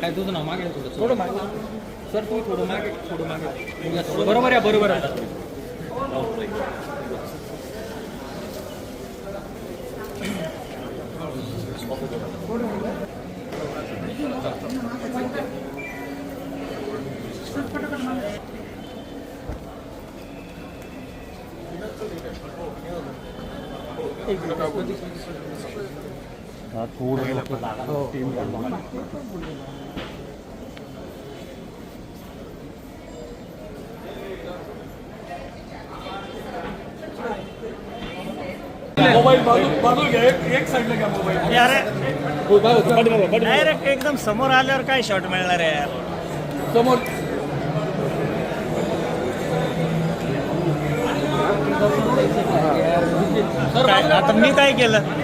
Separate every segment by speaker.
Speaker 1: काय तुझं नाव मागे थोडं थोडं मागे. सर तुम्ही थोडं मागे थोडं मागे. या थोडं बरोबर आहे बरोबर आहे
Speaker 2: डायरेक्ट एकदम समोर आल्यावर काय शॉट मिळणार आहे यार?
Speaker 3: समोर.
Speaker 2: आता मी काय केलं?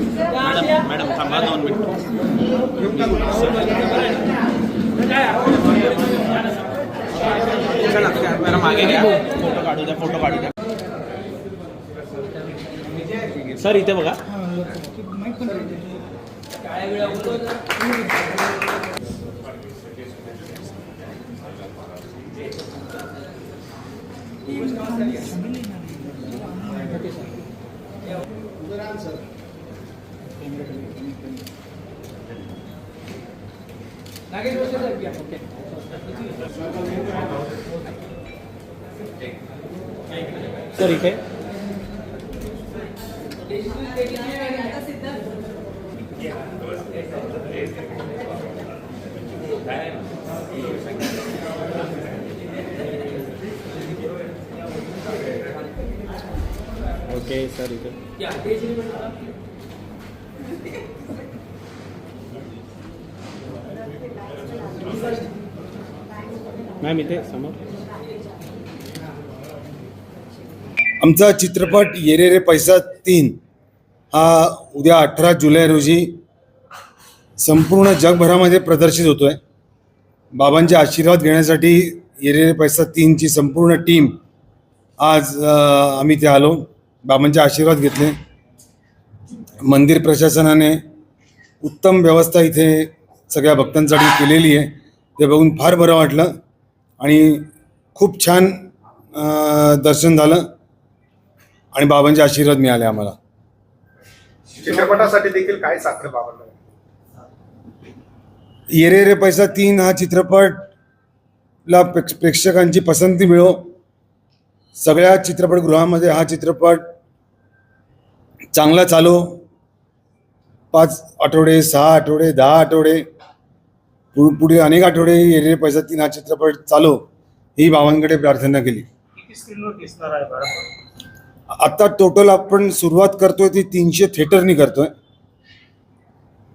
Speaker 1: मॅडम मॅडम थांबा दोन मिनिट चला जरा मागे घ्या. फोटो काढू द्या फोटो काढू द्या. सर इथे बघा. सर इथे ओके सर इथे मॅम इथे समोर.
Speaker 4: आमचा चित्रपट येरे रे पैसा तीन. हा उद्या अठरा जुलै रोजी संपूर्ण जगभरामध्ये प्रदर्शित होतो आहे बाबांचे आशीर्वाद घेण्यासाठी येरे रे पैसा तीनची संपूर्ण टीम आज आम्ही इथे आलो. बाबांचे आशीर्वाद घेतले. मंदिर प्रशासनाने उत्तम व्यवस्था इथे सगळ्या भक्तांसाठी केलेली आहे. ते बघून फार बरं वाटलं आणि खूप छान दर्शन झालं आणि बाबांचे आशीर्वाद मिळाले आम्हाला.
Speaker 5: चित्रपटासाठी देखील काय साखर बाबांना
Speaker 4: येरे रे पैसा तीन हा चित्रपटला प्रेक्ष- प्रेक्षकांची पसंती मिळो. सगळ्या चित्रपटगृहामध्ये हा चित्रपट चांगला चालो. पाच आठवडे सहा आठवडे दहा आठवडे पुढे अनेक आठवडे रे पैसा तीन हा चित्रपट चालो ही बाबांकडे प्रार्थना केली. आता टोटल आपण सुरुवात करतोय ती तीनशे थिएटरनी करतोय.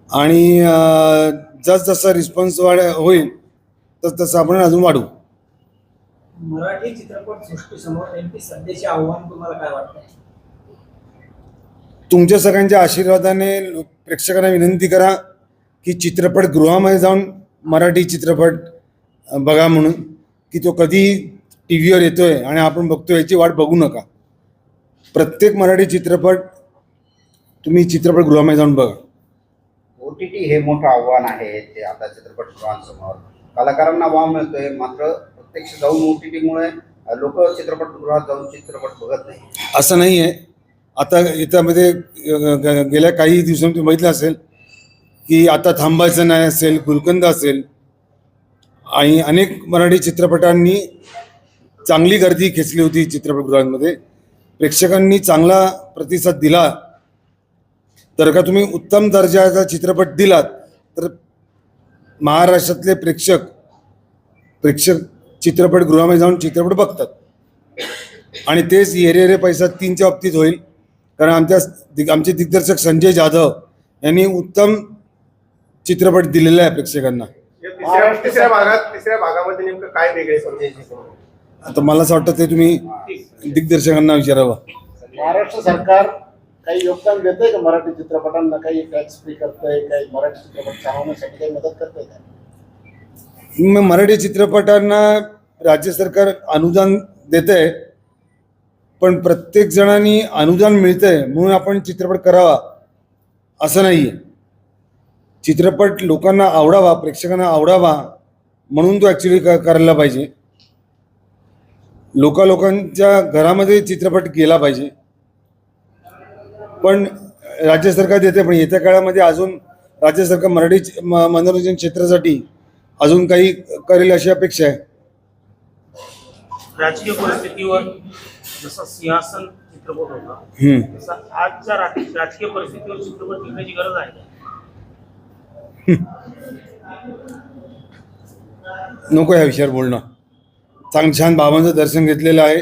Speaker 4: आणि जसजसा रिस्पॉन्स वाढ होईल तस तसं आपण अजून वाढू.
Speaker 5: मराठी चित्रपट सृष्टीसमोर नेमकी सध्याचे आव्हान तुम्हाला काय वाटतं?
Speaker 4: तुमच्या सगळ्यांच्या आशीर्वादाने प्रेक्षकांना विनंती करा की चित्रपटगृहामध्ये जाऊन मराठी चित्रपट बघा म्हणून की तो कधी टी व्हीवर येतोय आणि आपण बघतो याची वाट बघू नका. प्रत्येक मराठी चित्रपट तुम्ही चित्रपटगृहामध्ये जाऊन बघा.
Speaker 6: ओ टी टी हे मोठं आव्हान आहे ते आता चित्रपटगृहांसमोर कलाकारांना वाव मिळतोय मात्र प्रत्यक्ष जाऊन ओ टी टीमुळे लोक चित्रपटगृहात जाऊन चित्रपट बघत नाही
Speaker 4: असं नाही आहे आता याच्यामध्ये ग- गेल्या काही दिवसांनी तुम्ही बघितलं असेल की आता थांबायचं नाही असेल गुलकंद असेल आणि अनेक मराठी चित्रपटांनी चांगली गर्दी खेचली होती चित्रपटगृहांमध्ये. प्रेक्षकांनी चांगला प्रतिसाद दिला. तर का तुम्ही उत्तम दर्जाचा चित्रपट दिलात तर महाराष्ट्रातले प्रेक्षक प्रेक्षक चित्रपटगृहामध्ये जाऊन चित्रपट बघतात. आणि तेच येरे रे पैसा तीनच्या बाबतीत होईल. कारण आमच्या आमचे दिग्दर्शक संजय जाधव यांनी उत्तम चित्रपट दिलेला आहे प्रेक्षकांना.
Speaker 7: तिसऱ्या तिसऱ्या भागात तिसऱ्या भागामध्ये नेमकं काय वेगळे समजायचे
Speaker 4: आता मला असं वाटतं ते तुम्ही दिग्दर्शकांना विचारावं.
Speaker 8: महाराष्ट्र सरकार काही योगदान देतंय का मराठी चित्रपटांना? काही टॅक्स फ्री करतंय काही मराठी चित्रपट चालवण्यासाठी काही मदत करतंय का?
Speaker 4: मग मराठी चित्रपटांना राज्य सरकार अनुदान देत आहे पण प्रत्येक जणांनी अनुदान मिळतंय म्हणून आपण चित्रपट करावा असं नाही आहे चित्रपट लोकांना आवडावा प्रेक्षकांना आवडावा म्हणून तो ॲक्च्युली क करायला पाहिजे. लोका लोकांच्या घरामध्ये चित्रपट गेला पाहिजे. पण राज्य सरकार देते पण येत्या काळामध्ये अजून राज्य सरकार मराठी म- मनोरंजन क्षेत्रासाठी अजून काही करेल अशी अपेक्षा आहे.
Speaker 9: राजकीय परिस्थितीवर जसा सिंहासन चित्रपट होता. तसा आजच्या राज- राजकीय परिस्थितीवर चित्रपट लिहिण्याची गरज आहे?
Speaker 4: नको ह्या विषयावर बोलणं चांग छान बाबांचं दर्शन घेतलेलं आहे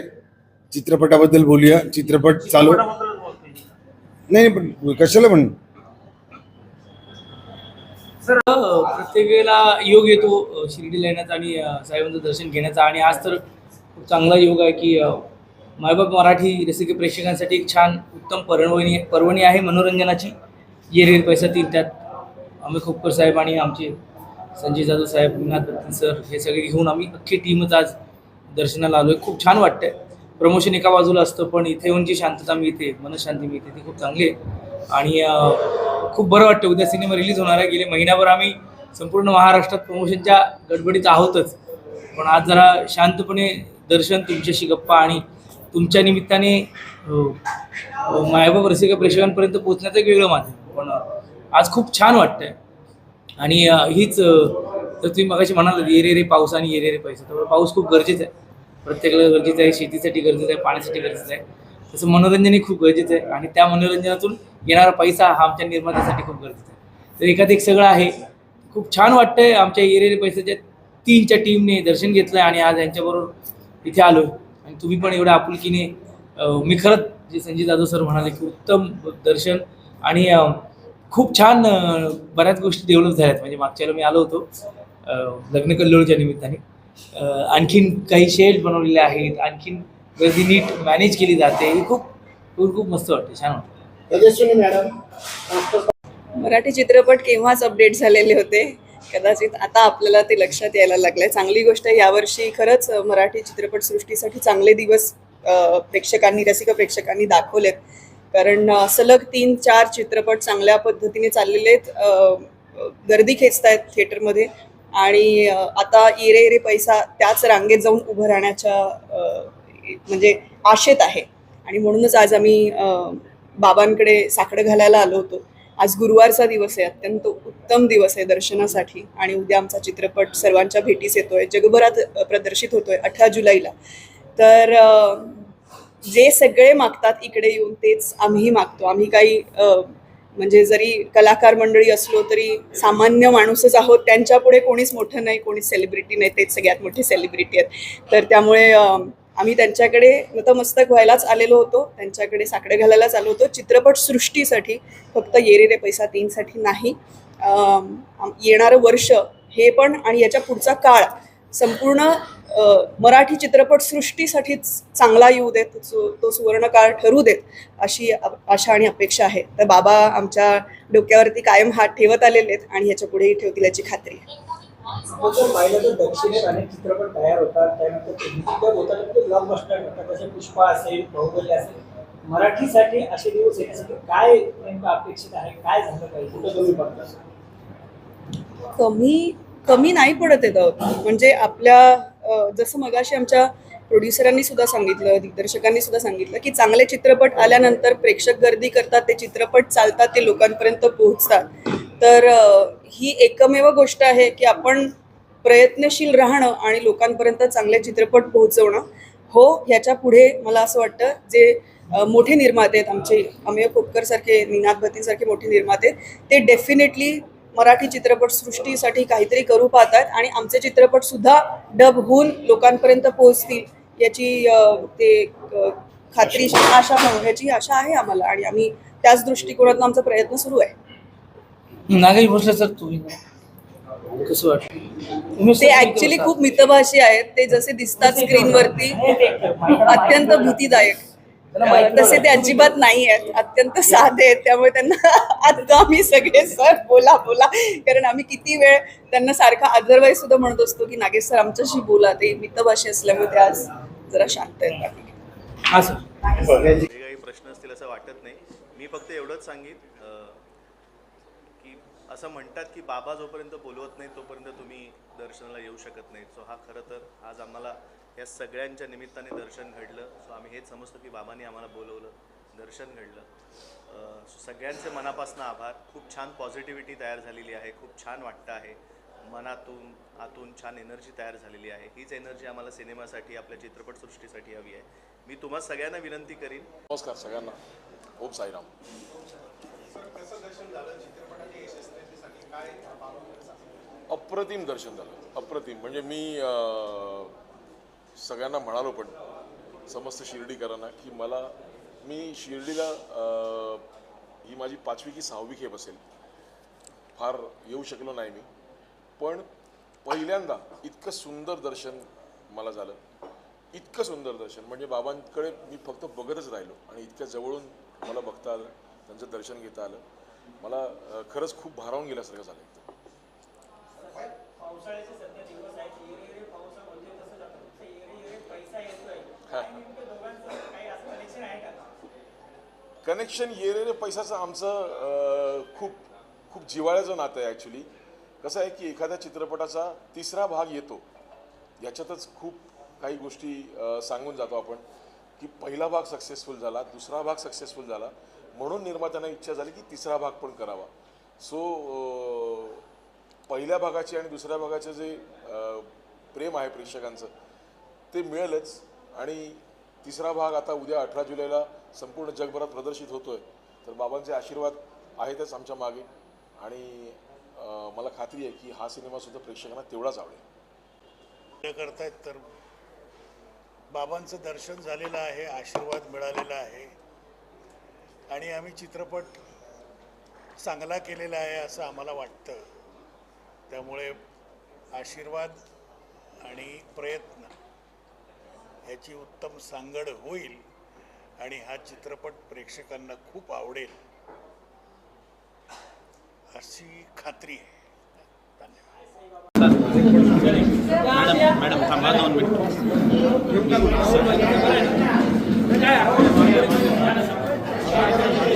Speaker 4: चित्रपटाबद्दल बोलूया चित्रपट चालू. नाही नाही, पण कशाला पण
Speaker 1: सर प्रत्येक वेळेला योग येतो अ, शिर्डीला येण्याचा आणि साहेबांचं दर्शन घेण्याचा आणि आज तर खूप चांगला योग आहे की मायबाप मराठी रेसिपी प्रेक्षकांसाठी एक छान उत्तम पर्वणी पर्वणी आहे मनोरंजनाची. येरेर पैसा तीन त्यात. आम्ही खोपकर साहेब आणि आमचे संजय जाधव साहेब विनाथ दत्तन सर हे सगळे घेऊन आम्ही अख्खी टीमच आज दर्शनाला आलो आहे खूप छान वाटतंय. प्रमोशन एका बाजूला असतं पण इथे येऊन जी शांतता मिळते मनशांती मिळते ती खूप चांगली आहे. आणि खूप बरं वाटतं उद्या सिनेमा रिलीज होणार आहे. गेले महिनाभर आम्ही संपूर्ण महाराष्ट्रात प्रमोशनच्या गडबडीत आहोतच. पण आज जरा शांतपणे दर्शन तुमच्याशी गप्पा आणि तुमच्या निमित्ताने अ, मायबाप रसिका प्रेक्षकांपर्यंत पोहोचण्याचं एक वेगळं माध्यम. पण आज खूप छान वाटतंय. आणि हीच तर तुम्ही मगाशी म्हणाल ये रे पाऊस आणि ये रे पैसा तर पाऊस खूप गरजेचा आहे. प्रत्येकाला गरजेचं आहे शेतीसाठी गरजेचं आहे पाण्यासाठी गरजेचं आहे. तसं मनोरंजनही खूप गरजेचं आहे. आणि त्या मनोरंजनातून येणारा पैसा हा आमच्या निर्मात्यासाठी खूप गरजेचा आहे. तर एकात एक सगळं आहे. खूप छान वाटतंय आमच्या ये रे पैशाच्या तीनच्या टीमने दर्शन घेतलं आणि आज यांच्याबरोबर इथे आलो आणि तुम्ही पण एवढ्या आपुलकीने मी खरंच जे संजय जाधव सर म्हणाले की उत्तम दर्शन आणि खूप छान बऱ्याच गोष्टी डेव्हलप झाल्यात. म्हणजे मागच्या वेळेला मी आलो होतो लग्न कल्लोळच्या निमित्ताने. आणखीन काही शेड बनवलेले आहेत आणखीन गर्दी नीट मॅनेज केली जाते. हे खूप खूप खूप मस्त वाटते छान वाटतं
Speaker 10: मराठी चित्रपट केव्हाच अपडेट झालेले होते? कदाचित आता आपल्याला ते लक्षात यायला लागलंय. चांगली गोष्ट आहे यावर्षी खरंच मराठी चित्रपटसृष्टीसाठी चांगले दिवस प्रेक्षकांनी रसिक प्रेक्षकांनी दाखवलेत. कारण सलग तीन चार चित्रपट चांगल्या पद्धतीने चाललेले आहेत. गर्दी खेचत आहेत थिएटरमध्ये. आणि आता इरे इरे पैसा त्याच रांगेत जाऊन उभं राहण्याच्या म्हणजे आशेत आहे. आणि म्हणूनच आज आम्ही बाबांकडे साकडं घालायला आलो होतो. आज गुरुवारचा दिवस आहे अत्यंत उत्तम दिवस आहे दर्शनासाठी. आणि उद्या आमचा चित्रपट सर्वांच्या भेटीस येतोय जगभरात प्रदर्शित होतोय अठरा जुलैला. तर जे सगळे मागतात इकडे येऊन तेच आम्ही मागतो. आम्ही काही म्हणजे जरी कलाकार मंडळी असलो तरी सामान्य माणूसच आहोत त्यांच्यापुढे कोणीच मोठं नाही कोणीच सेलिब्रिटी नाही तेच सगळ्यात मोठी सेलिब्रिटी आहेत. तर त्यामुळे आम्ही त्यांच्याकडे नतमस्तक व्हायलाच आलेलो होतो. त्यांच्याकडे साकडे घालायलाच आलो होतो. चित्रपट सृष्टीसाठी फक्त येरे रे पैसा तीनसाठी नाही. येणारं वर्ष हे पण आणि याच्या पुढचा काळ संपूर्ण मराठी चित्रपट सृष्टीसाठीच चांगला येऊ देत सु- तो सुवर्णकाळ ठरू देत अशी आशा आणि अपेक्षा आहे. तर बाबा आमच्या डोक्यावरती कायम हात ठेवत आलेले आहेत आणि ह्याच्या पुढेही ठेवतील याची खात्री आहे.
Speaker 5: दक्षिणेत अनेक चित्रपट तयार होतात. त्यानंतर होतात ते ब्लॉकबस्टर होतात जसे पुष्पा असेल बाहुबली असेल. मराठीसाठी असे दिवस येण्यासाठी काय नेमकं अपेक्षित आहे? काय झालं पाहिजे? कुठं तुम्ही बघता?
Speaker 10: कमी कमी नाही पडत येत म्हणजे आपल्या जसं मगाशी आमच्या प्रोड्युसरांनी सुद्धा सांगितलं दिग्दर्शकांनी सुद्धा सांगितलं की चांगले चित्रपट आल्यानंतर प्रेक्षक गर्दी करतात ते चित्रपट चालतात ते लोकांपर्यंत पोहोचतात. तर ही एकमेव गोष्ट आहे की आपण प्रयत्नशील राहणं आणि लोकांपर्यंत चांगले चित्रपट पोहोचवणं हो ह्याच्या पुढे मला असं वाटतं जे मोठे निर्माते आहेत आमचे अमेय खोपकर सारखे निनाद भतींसारखे मोठे निर्माते ते डेफिनेटली मराठी चित्रपट सृष्टीसाठी काहीतरी करू पाहतात आणि आमचे चित्रपट सुद्धा डब होऊन लोकांपर्यंत पोहोचतील याची ते खात्री आशा ह्याची आशा आहे आम्हाला आणि आम्ही त्याच दृष्टिकोनातून आमचा प्रयत्न सुरू आहे.
Speaker 1: नागेश भोसले सर तुम्ही कसं वाटतं उमेश
Speaker 10: ते
Speaker 1: सर, तुम्ही
Speaker 10: ऍक्च्युली
Speaker 1: कसं
Speaker 10: खूप मितभाषी आहेत. ते जसे दिसतात स्क्रीनवरती अत्यंत भीतीदायक. अ, तसे ते अजिबात नाही आहेत. अत्यंत साधे आहेत. त्यामुळे त्यांना आता आम्ही सगळे सर बोला बोला. कारण आम्ही किती वेळ त्यांना सारखा अदरवाईज सुद्धा म्हणत असतो की नागेश सर आमच्याशी बोला. ते मितभाषी असल्यामुळे ते आज जरा शांत आहेत. बाकी
Speaker 1: हा सर.
Speaker 11: जे काही प्रश्न असतील असं वाटत नाही. मी फक्त एवढंच सांगेन की असं म्हणतात की बाबा जोपर्यंत बोलवत नाही तोपर्यंत तुम्ही दर्शनाला येऊ शकत नाही सो हा खरं तर आज आम्हाला या सगळ्यांच्या निमित्ताने दर्शन घडलं. सो आम्ही हेच समजतो की बाबांनी आम्हाला बोलवलं दर्शन घडलं. सगळ्यांचे मनापासून आभार. खूप छान पॉझिटिव्हिटी तयार झालेली आहे. खूप छान वाटतं आहे. मनातून आतून छान एनर्जी तयार झालेली आहे. हीच एनर्जी आम्हाला सिनेमासाठी आपल्या चित्रपटसृष्टीसाठी हवी आहे. मी तुम्हा सगळ्यांना विनंती करीन.
Speaker 3: नमस्कार सगळ्यांना. ओम साईराम. अप्रतिम दर्शन झालं. अप्रतिम. म्हणजे मी सगळ्यांना म्हणालो पण समस्त शिर्डीकरांना की मला मी शिर्डीला ही माझी पाचवी की सहावी खेप असेल. फार येऊ शकलो नाही मी. पण पहिल्यांदा इतकं सुंदर दर्शन मला झालं. इतकं सुंदर दर्शन. म्हणजे बाबांकडे मी फक्त बघतच राहिलो. आणि इतक्या जवळून मला बघता आलं त्यांचं दर्शन घेता आलं. मला खरंच खूप भारावून गेल्यासारखं झालं एकदम
Speaker 5: येरे येरे येरे येरे कनेक्शन आहे का?
Speaker 3: कनेक्शन ये रे पैशाचं आमचं खूप खूप जिव्हाळ्याचं नातं आहे ॲक्च्युली कसं आहे की एखाद्या चित्रपटाचा तिसरा भाग येतो. याच्यातच खूप काही गोष्टी सांगून जातो आपण की पहिला भाग सक्सेसफुल झाला दुसरा भाग सक्सेसफुल झाला. म्हणून निर्मात्यांना इच्छा झाली की तिसरा भाग पण करावा. सो पहिल्या भागाचे आणि दुसऱ्या भागाचे जे प्रेम आहे प्रेक्षकांचं ते मिळेलच. आणि तिसरा भाग आता उद्या अठरा जुलैला संपूर्ण जगभरात प्रदर्शित होतोय. तर बाबांचे आशीर्वाद आहेतच आमच्या मागे. आणि मला खात्री आहे की हा सिनेमासुद्धा प्रेक्षकांना तेवढाच आवडेल.
Speaker 8: करतायत तर बाबांचं दर्शन झालेलं आहे आशीर्वाद मिळालेला आहे. आणि आम्ही चित्रपट चांगला केलेला आहे असं आम्हाला वाटतं. त्यामुळे आशीर्वाद आणि प्रयत्न ह्याची उत्तम सांगड होईल आणि हा चित्रपट प्रेक्षकांना खूप आवडेल अशी खात्री आहे. धन्यवाद.
Speaker 2: मॅडम थांबा दोन
Speaker 1: मिनिट.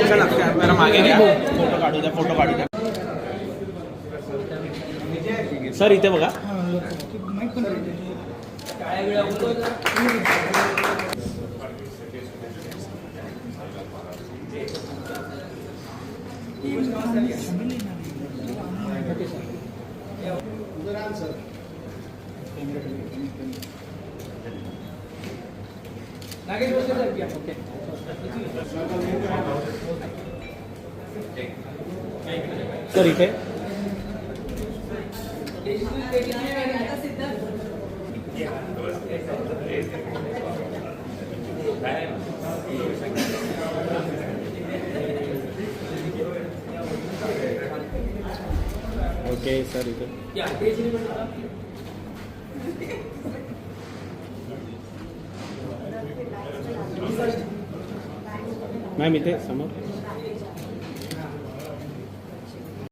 Speaker 1: जरा मागे घ्या. फोटो काढू द्या फोटो काढू द्या.
Speaker 2: सर इथे बघा. नागेश ओके सर इथे?
Speaker 1: ओके सर इथे.
Speaker 12: मॅम इथे समोर